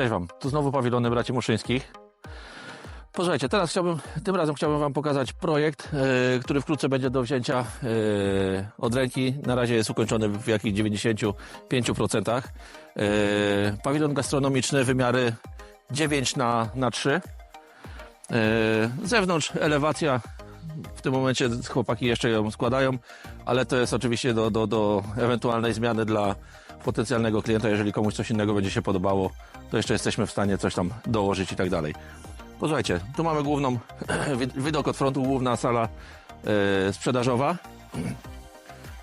Cześć Wam, tu znowu pawilony braci Muszyńskich. Posłuchajcie, teraz chciałbym, tym razem chciałbym Wam pokazać projekt, e, który wkrótce będzie do wzięcia e, od ręki. Na razie jest ukończony w jakich 95%. E, pawilon gastronomiczny, wymiary 9 na, na 3. E, z zewnątrz elewacja. W tym momencie chłopaki jeszcze ją składają, ale to jest oczywiście do, do, do ewentualnej zmiany dla potencjalnego klienta. Jeżeli komuś coś innego będzie się podobało, to jeszcze jesteśmy w stanie coś tam dołożyć i tak dalej. Posłuchajcie, tu mamy główną, wid- widok od frontu, główna sala e, sprzedażowa.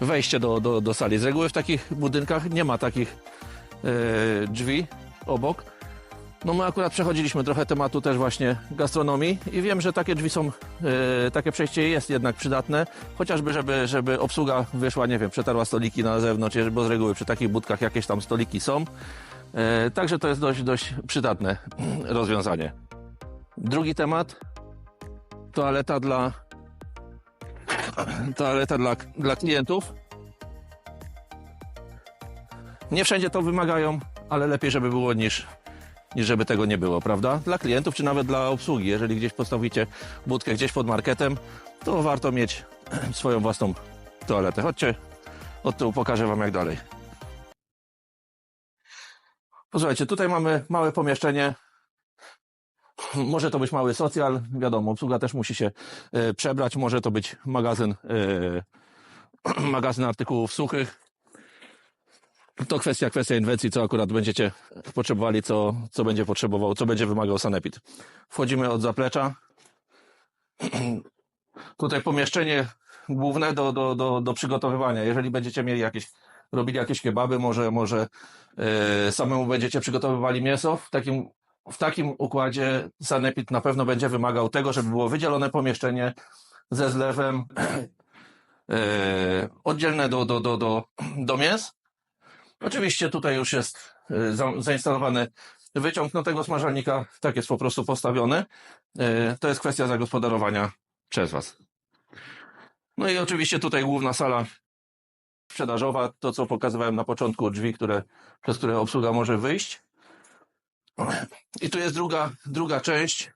Wejście do, do, do sali. Z reguły w takich budynkach nie ma takich e, drzwi obok. No my akurat przechodziliśmy trochę tematu też właśnie gastronomii i wiem, że takie drzwi są, e, takie przejście jest jednak przydatne, chociażby żeby, żeby obsługa wyszła, nie wiem, przetarła stoliki na zewnątrz, bo z reguły przy takich budkach jakieś tam stoliki są. E, także to jest dość, dość przydatne rozwiązanie. Drugi temat. Toaleta dla toaleta dla, dla klientów. Nie wszędzie to wymagają, ale lepiej, żeby było niż, żeby tego nie było, prawda? Dla klientów czy nawet dla obsługi. Jeżeli gdzieś postawicie budkę gdzieś pod marketem, to warto mieć swoją własną toaletę. Chodźcie, od tyłu pokażę Wam jak dalej. Posłuchajcie, tutaj mamy małe pomieszczenie. Może to być mały socjal, wiadomo, obsługa też musi się e, przebrać. Może to być magazyn, e, magazyn artykułów suchych. To kwestia, kwestia inwencji, co akurat będziecie potrzebowali, co, co będzie potrzebował, co będzie wymagał sanepid. Wchodzimy od zaplecza. Tutaj pomieszczenie główne do, do, do, do przygotowywania. Jeżeli będziecie mieli jakieś, robili jakieś kebaby, może, może e, samemu będziecie przygotowywali mięso, w takim, w takim układzie sanepid na pewno będzie wymagał tego, żeby było wydzielone pomieszczenie ze zlewem e, oddzielne do, do, do, do, do mięs. Oczywiście tutaj już jest za, zainstalowany wyciąg no tego smażalnika, tak jest po prostu postawiony. E, To jest kwestia zagospodarowania przez Was. No i oczywiście tutaj główna sala sprzedażowa, to co pokazywałem na początku, drzwi, które, przez które obsługa może wyjść. I tu jest druga, druga część,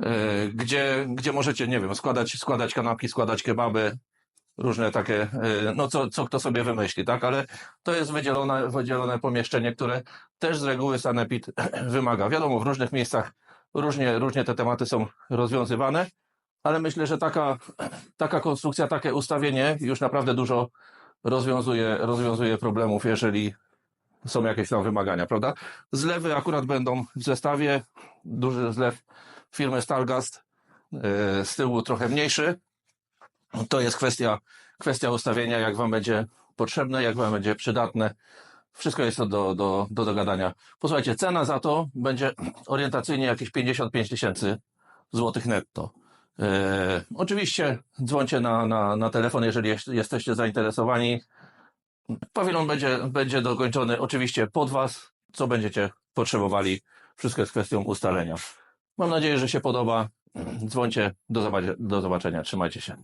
e, gdzie, gdzie możecie, nie wiem, składać, składać kanapki, składać kebaby, różne takie, e, no co, co kto sobie wymyśli, tak? Ale to jest wydzielone, wydzielone pomieszczenie, które też z reguły Sanepid wymaga. Wiadomo, w różnych miejscach różnie, różnie te tematy są rozwiązywane, ale myślę, że taka, taka konstrukcja, takie ustawienie już naprawdę dużo rozwiązuje, rozwiązuje problemów, jeżeli są jakieś tam wymagania, prawda? Zlewy akurat będą w zestawie. Duży zlew firmy Stalgast, e, z tyłu trochę mniejszy. To jest kwestia, kwestia ustawienia, jak Wam będzie potrzebne, jak Wam będzie przydatne. Wszystko jest to do, do, do dogadania. Posłuchajcie, cena za to będzie orientacyjnie jakieś 55 tysięcy złotych netto. E, oczywiście dzwońcie na, na, na telefon, jeżeli jest- jesteście zainteresowani. Pawilon będzie, będzie dokończony oczywiście pod Was, co będziecie potrzebowali. Wszystko jest kwestią ustalenia. Mam nadzieję, że się podoba. Dzwońcie. Do, zobaczenia- do zobaczenia. Trzymajcie się.